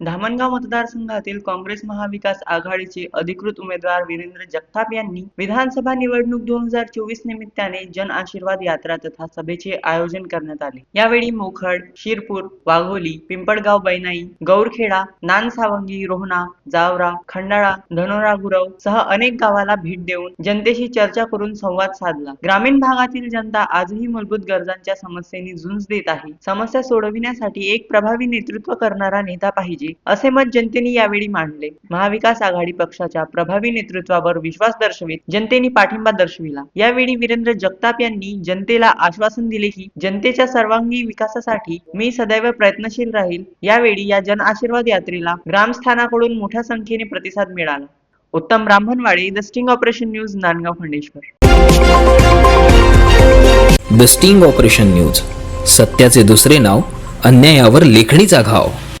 धामणगाव मतदारसंघातील काँग्रेस महाविकास आघाडीचे अधिकृत उमेदवार वीरेंद्र जगताप यांनी विधानसभा निवडणूक दोन हजार चोवीस निमित्ताने जन आशीर्वाद यात्रा तथा सभेचे आयोजन करण्यात आले. यावेळी मोखड शिरपूर वाघोली पिंपळगाव बैनाई गौरखेडा नानसावंगी रोहणा जावरा खंडाळा धनोरा गुरव सह अनेक गावाला भेट देऊन जनतेशी चर्चा करून संवाद साधला. ग्रामीण भागातील जनता आजही मूलभूत गरजांच्या समस्येनी झुंज देत आहे. समस्या सोडविण्यासाठी एक प्रभावी नेतृत्व करणारा नेता पाहिजे. असे मत जनतेने यावेळी मांडले. महाविकास आघाडी पक्षाच्या प्रभावी नेतृत्वावर विश्वास दर्शवित जनतेने पाठिंबा दर्शविला. यावेळी वीरेंद्र जगताप यांनी जनतेला आश्वासन दिले की जनतेच्या सर्वांगीण विकासासाठी मी सदैव प्रयत्नशील राहील. यावेळी या जन आशीर्वाद यात्रेला ग्रामस्थानाकडून मोठ्या संख्येने प्रतिसाद मिळाला. उत्तम Brahmanwade the sting operation news Nandgaon Khandeshwar. The sting operation news. सत्याचे दुसरे नाव अन्यायावर लेखणीचा घाव.